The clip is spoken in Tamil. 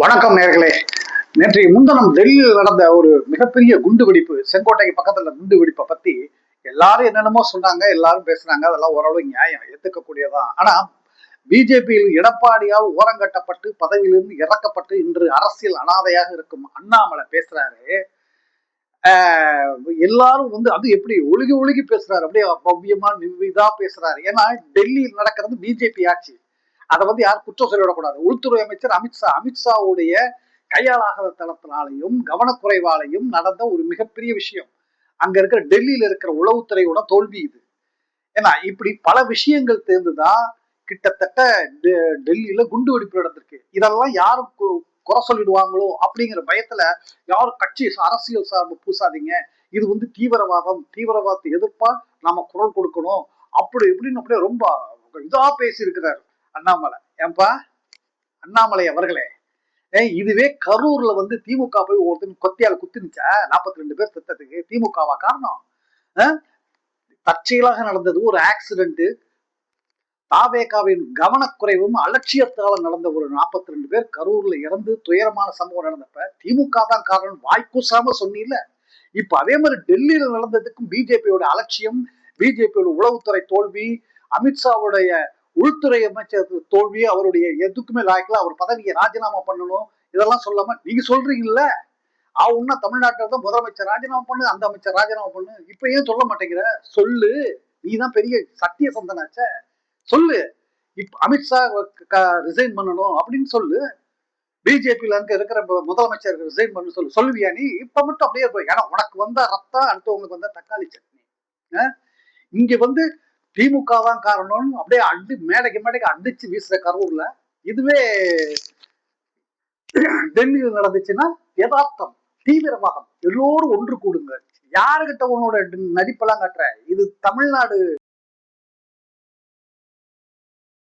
வணக்கம் நேர்களே. நேற்றைய முன்தினம் டெல்லியில் நடந்த ஒரு மிகப்பெரிய குண்டு வெடிப்பு செங்கோட்டைக்கு பக்கத்துல குண்டு வெடிப்பை பத்தி எல்லாரும் என்னென்னமோ சொன்னாங்க எல்லாரும் பேசுனாங்க. அதெல்லாம் ஓரளவு நியாயம் ஏத்துக்கக்கூடியதான் ஆனா பிஜேபியில் எடப்பாடியால் ஓரங்கட்டப்பட்டு பதவியிலிருந்து இறக்கப்பட்டு இன்று அரசியல் அனாதையாக இருக்கும் அண்ணாமலை பேசுறாரு. எல்லாரும் வந்து அது எப்படி ஒழுகி ஒழுகி பேசுறாரு? அப்படியே பவ்யமா நிவிதா பேசுறாரு. ஏன்னா டெல்லியில் நடக்கிறது பிஜேபி ஆட்சி. அதை வந்து யாரும் குற்றம் சொல்லிவிடக்கூடாது உள்துறை அமைச்சர் அமித்ஷா அமித்ஷாவுடைய கையாளாகாத தளத்தினாலையும் கவனக்குறைவாலையும் நடந்த ஒரு மிகப்பெரிய விஷயம். அங்க இருக்கிற டெல்லியில இருக்கிற உளவுத்துறையோட தோல்வி இது. ஏன்னா இப்படி பல விஷயங்கள் தேர்ந்துதான் கிட்டத்தட்ட டெல்லியில குண்டு வெடிப்பு நடந்திருக்கு. இதெல்லாம் யாரும் குறை சொல்லிடுவாங்களோ அப்படிங்கிற பயத்துல யாரும் கட்சி அரசியல் சார்பு பூசாதீங்க. இது வந்து தீவிரவாதம் தீவிரவாதத்தை எதிர்ப்பா நாம குரல் கொடுக்கணும். அப்படி இப்படின்னு அப்படியே ரொம்ப இதா பேசி இருக்கிறாரு அண்ணாமலை. ஏன்பா? அண்ணாமலை அவர்களே. இதுவே கரூர்ல வந்து திமுக போய் ஒருத்தன் கொத்தியால் குத்துனுச்சா? நாற்பத்தி ரெண்டு பேர் திட்டத்துக்கு திமுகவா காரணம்? தற்செயலாக நடந்தது ஒரு ஆக்சிடென்ட் தாவேகாவின் கவனக்குறைவும் அலட்சியத்தால நடந்த ஒரு நாற்பத்தி ரெண்டு பேர் கரூர்ல இறந்து துயரமான சம்பவம் நடந்தப்ப திமுக தான் காரணம் வாய்க்கூசாம சொன்னீல. இப்ப அதே மாதிரி டெல்லியில நடந்ததுக்கும் பிஜேபியோட அலட்சியம் பிஜேபியோட உளவுத்துறை தோல்வி அமித்ஷாவுடைய உள்துறை அமைச்சர் தோல்வி அவருடைய எதுக்குமே லாய்க்கல அவர் பதவியை ராஜினாமா பண்ணணும் இதெல்லாம் சொல்லாம நீங்க சொல்றீங்கல்ல? அவன்னா தமிழ்நாட்டில் தான் முதலமைச்சர் ராஜினாமா பண்ணு அந்த அமைச்சர் ராஜினாமா பண்ணு. இப்ப ஏன் சொல்ல மாட்டேங்கிற? சொல்லு. நீ தான் பெரிய சத்திய சந்தனாச்ச. சொல்லு. இப்ப அமித்ஷா ரிசைன் பண்ணணும் அப்படின்னு சொல்லு. பிஜேபியில அங்க இருக்கிற முதலமைச்சர் ரிசைன் பண்ண சொல்லு. சொல்லுவியா நீ? இப்ப மட்டும் அப்படியே ஏன்னா உனக்கு வந்த ரத்தம் அடுத்தவங்களுக்கு வந்த தக்காளி சட்னி. இங்க வந்து திமுக தான் காரணம்னு அப்படியே அடி மேடைக்கு மேடைக்கு அடிச்சு வீசுற கரூர்ல இதுவே டெல்லியில் நடந்துச்சுன்னா யதார்த்தம் தீவிரவாதம். எல்லோரும் ஒன்று கூடுங்க. யாருகிட்ட உன்னோட நடிப்பெல்லாம் கட்டுற? இது தமிழ்நாடு